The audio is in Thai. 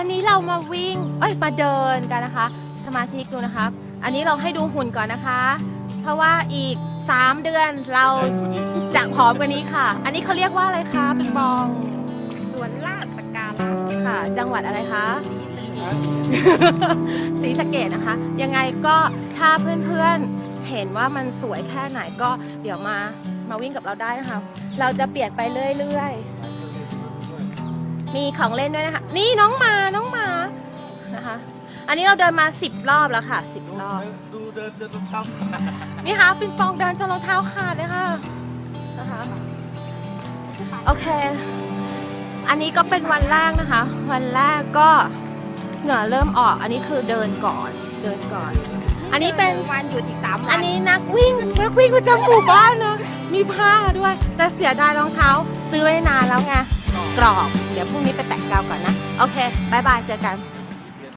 วันนี้เรามาวิ่ง เอ้ย มาเดินกันนะคะ สมาชิกดูนะคะอันนี้เราให้ดูหุ่นก่อนนะคะ เพราะว่าอีก 3 เดือนเราจะผอมกว่านี้ค่ะ อันนี้เขาเรียกว่าอะไรคะปิงปองสวนลาดสกาละค่ะ จังหวัดอะไรคะ สีสะเกดศรีสะเกดนะคะ ยังไงก็ถ้าเพื่อนๆเห็นว่ามันสวยแค่ไหนก็เดี๋ยวมามาวิ่งกับเราได้นะคะ เราจะเปลี่ยนไปเรื่อยๆ มีของเล่นด้วยนะคะ นี่น้องหมา น้องหมา นะคะ อันนี้เราเดินมา 10 รอบแล้วค่ะ10รอบ ดูเดินจะต้องทนี่ค่ะปิงปองเดินจนรองเท้าขาดเลยค่ะ นะคะ โอเค อันนี้ก็เป็นวันแรกนะคะ วันแรกก็เหงื่อเริ่มออก อันนี้คือเดินก่อน เดินก่อน อันนี้เป็น วันหยุดอีกสามวัอันนนี้นักวิ่งนักวิ่งประจำหมู่บ้านนะมีผ้าด้วย แต่เสียดายรองเท้า ซื้อไว้นานแล้วไง กรอบ เดี๋ยวพรุ่งนี้ไปแปะกาวก่อนนะ โอเคบายบาย เจอกัน